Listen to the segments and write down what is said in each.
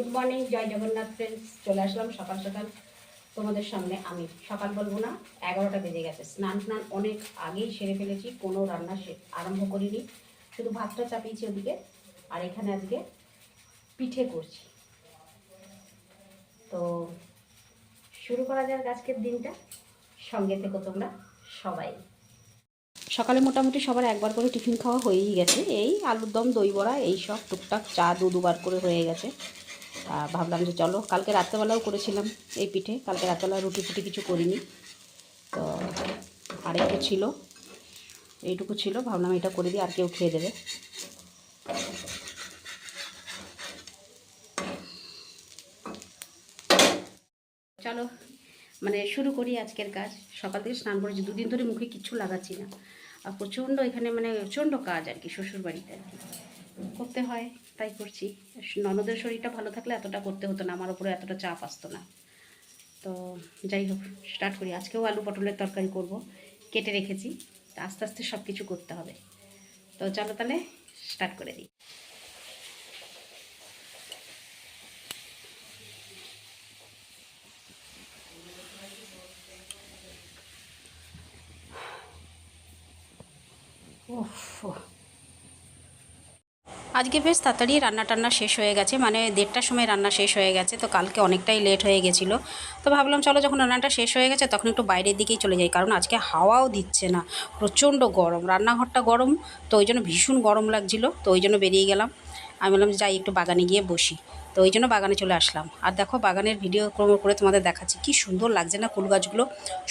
Good morning জয় Jagannath friends চলে আসলাম সকাল সকাল তোমাদের সামনে। আমি সকাল বলব না, এগারোটা বেজে গেছে। স্নান স্নান অনেক আগেই সেরে ফেলেছি, কোনো রান্না আরম্ভ করিনি। শুধু ভাতটা চাপিয়েছি ওদিকে, আর এখানে আজকে পিঠে করছি। তো শুরু করা যাক আজকের দিনটা। সঙ্গে থেকো তোমরা সবাই। সকালে মোটামুটি সবার একবার করে টিফিন খাওয়া হয়েই গেছে। এই আলুর দম, দই বড়া এই সব টুকটাক চা দু দুবার করে হয়ে গেছে। ভাবলাম যে চলো, কালকে রাত্রেবেলাও করেছিলাম এই পিঠে, কালকে রাত্রেবেলা রুটি ফুটি কিছু করিনি। তো আরেকটু ছিল, এইটুকু ছিল, ভাবলাম এটা করে দিই, আর কেউ খেয়ে দেবে। চলো মানে শুরু করি আজকের কাজ। সকাল থেকে স্নান করেছি, দুদিন ধরে মুখে কিছু লাগাচ্ছি না। আর প্রচণ্ড এখানে মানে প্রচণ্ড কাজ আর কি শ্বশুর বাড়িতে আর কি। করতে হয়, তাই করছি। ননদের শরীরটা ভালো থাকলে এতটা করতে হতো না, আমার উপরে এতটা চাপ আসতো না। তো যাই হোক স্টার্ট করি। আজকেও আলু পটলের তরকারি করব, কেটে রেখেছি। আস্তে আস্তে সব কিছু করতে হবে। তো চলো তাহলে স্টার্ট করে দিই। উফ। আজকে বেশ তাড়াতাড়ি রান্না টান্না শেষ হয়ে গেছে মানে দেড়টার সময় রান্না শেষ হয়ে গেছে, তো কালকে অনেকটাই লেট হয়ে গেছিল। তো ভাবলাম চলো যখন রান্নাটা শেষ হয়ে গেছে তখন একটু বাইরের দিকেই চলে যাই, কারণ আজকে হাওয়াও দিচ্ছে না, প্রচণ্ড গরম, রান্নাঘরটা গরম, তো ওই জন্য ভীষণ গরম লাগছিল, তো ওই জন্য বেরিয়ে গেলাম। আমি বললাম যাই, একটু বাগানে গিয়ে বসি। তো ওই জন্য বাগানে চলে আসলাম। আর দেখো, বাগানের ভিডিও ক্রম করে তোমাদের দেখাচ্ছি। কি সুন্দর লাগছে না ফুল গাছগুলো?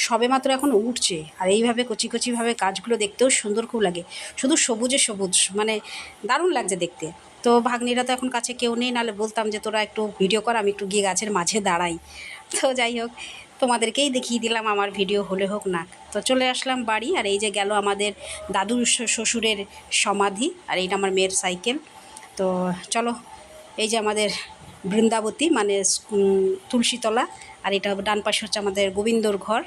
সবে মাত্র এখন উঠছে। আর এইভাবে কচি কচিভাবে গাছগুলো দেখতেও সুন্দর খুব লাগে। শুধু সবুজে সবুজ মানে দারুণ লাগছে দেখতে। তো ভাগ্নিরা তো এখন কাছে কেউ নেই, নাহলে বলতাম যে তোরা একটু ভিডিও কর, আমি একটু গিয়ে গাছের মাঝে দাঁড়াই। তো যাই হোক, তোমাদেরকেই দেখিয়ে দিলাম আমার ভিডিও হলে হোক না। তো চলে আসলাম বাড়ি, আর এই যে গেল আমাদের দাদুর শ্বশুরের সমাধি, আর এইটা আমার মেয়ের সাইকেল। তো চলো, এই যে আমাদের বৃন্দাবতী মানে তুলসীতলা, আর এটা ডান পাশে হচ্ছে আমাদের গোবিন্দর ঘর,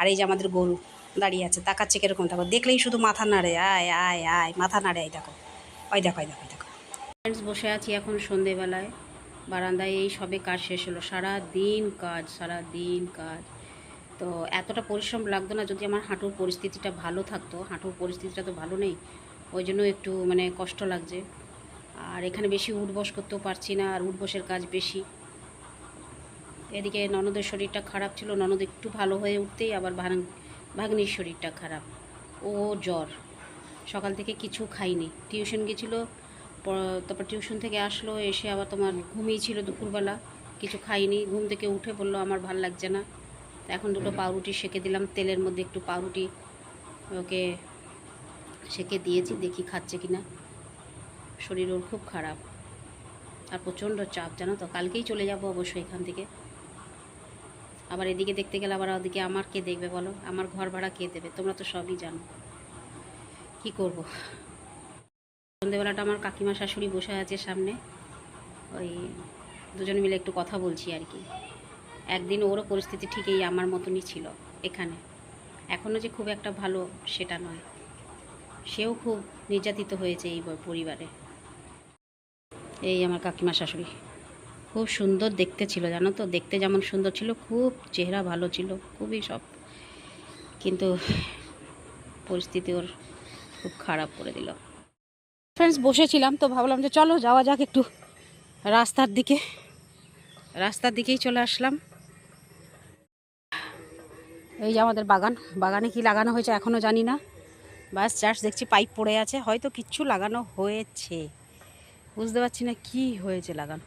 আর এই যে আমাদের গরু দাঁড়িয়ে আছে, তাকাচ্ছে কীরকম, দেখো, দেখলেই শুধু মাথা নাড়ে, আয় আয় আয়, মাথা নাড়ে, এই দেখো, ওই দেখো ওই দেখো দেখো। ফ্রেন্ডস বসে আছি এখন সন্ধেবেলায়, বারান্দায়, এই সবে কাজ শেষ হলো সারা দিন কাজ সারা দিন কাজ। তো এতটা পরিশ্রম লাগতো না, যদি আমার হাঁটুর পরিস্থিতিটা ভালো থাকতো, হাঁটুর পরিস্থিতিটা তো ভালো নেই, ওই জন্য একটু মানে কষ্ট লাগছে। আর এখানে বেশি উঠবস করতেও পারছি না, আর উঠবসের কাজ বেশি। এদিকে ননদের শরীরটা খারাপ ছিল, ননদ একটু ভালো হয়ে উঠতেই আবার ভাগ- ভাগ্নির শরীরটা খারাপ। ও জ্বর। সকাল থেকে কিছু খাইনি। টিউশন গেছিল তারপর টিউশন থেকে আসলো, এসে আবার তোমার ঘুমিয়েছিল দুপুরবেলা। কিছু খাইনি, ঘুম থেকে উঠে বলল, আমার ভালো লাগছে না। এখন দুটো পাউরুটি সেকে দিলাম, তেলের মধ্যে একটু পাউরুটি ওকে সেকে দিয়েছি, দেখি খাচ্ছে কি না শরীর ওর খুব খারাপ। আর প্রচণ্ড চাপ, জানো তো? কালকেই চলে যাব অবশ্যই এখান থেকে। আবার এদিকে দেখতে গেলে আবার ওদিকে আমার কে দেখবে বলো? আমার ঘর ভাড়া কে দেবে? তোমরা তো সবই জানো। কি করব? সন্ধেবেলাটা আমার কাকিমা শাশুড়ি বসে আছে সামনে। ওই দুজন মিলে একটু কথা বলছি আর কি। একদিন ওরও পরিস্থিতি ঠিক এই আমার মতনই ছিল এখানে। এখনও যে খুব একটা ভালো সেটা নয়। সেও খুব নির্যাতিত হয়েছে এই পরিবারে। এই আমার কাকিমা শাশুড়ি। খুব সুন্দর দেখতে ছিল, জানো তো? দেখতে যেমন সুন্দর ছিল, খুব চেহারা ভালো ছিল, খুবই সব। কিন্তু পরিস্থিতি ওর খুব খারাপ করে দিল। ফ্রেন্ডস বসেছিলাম তো ভাবলাম যে চলো, যাওয়া যাক একটু রাস্তার দিকে। রাস্তার দিকেই চলে আসলাম। এই যে আমাদের বাগান। বাগানে কি লাগানো হয়েছে এখনও জানি না। বাস চার্জ দেখছি পাইপ পড়ে আছে। হয়তো কিচ্ছু লাগানো হয়েছে। বুঝতে পারছি না কি হয়েছে লাগানো।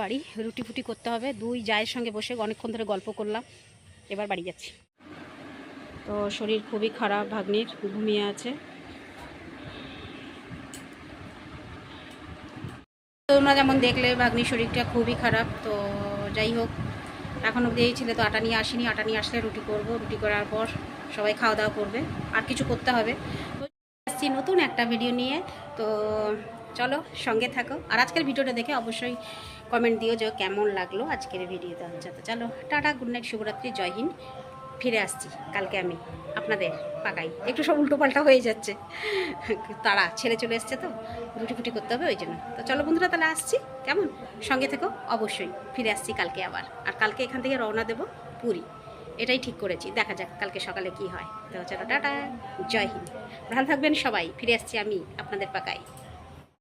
বাড়ি, রুটি ফুটি করতে হবে। দুই জায়ের সঙ্গে বসে অনেকক্ষণ ধরে গল্প করলাম। এবার বাড়ি যাচ্ছি। তো শরীর খুবই খারাপ, ভাগ্নির, ঘুমিয়ে আছে। তোমরা যেমন দেখলে ভাগ্নির শরীরটা খুবই খারাপ, তো যাই হোক, এখন অব্দি এই ছেলে তো আটা নিয়ে আসেনি। আটা নিয়ে আসলে রুটি করব। রুটি করার পর সবাই খাওয়া দাওয়া করবে। আর কিছু করতে হবে। আসছি নতুন একটা ভিডিও নিয়ে। তো চলো, সঙ্গে থাকো। আর আজকের ভিডিওটা দেখে অবশ্যই কমেন্ট দিও যে কেমন লাগল আজকের ভিডিওটা হচ্ছে তো চলো, টাটা গুড নাইট শুভরাত্রি, জয় হিন্দ। ফিরে আসছি, কালকে আমি আপনাদের পাকাই। একটু সব উল্টো পাল্টা হয়ে যাচ্ছে। তারা ছেলে চলে এসছে তো রুটি ফুটি করতে হবে ওই জন্য। তো চলো বন্ধুরা, তাহলে আসছি। কেমন? সঙ্গে থেকো, অবশ্যই। ফিরে আসছি কালকে আবার। আর কালকে এখান থেকে রওনা দেবো পুরী। এটাই ঠিক করেছি। দেখা যাক কালকে সকালে কি হয়। তো চলো, টাটা। জয় হিন্দ। ভালো থাকবেন সবাই। ফিরে আসছি আমি আপনাদের পাকাই।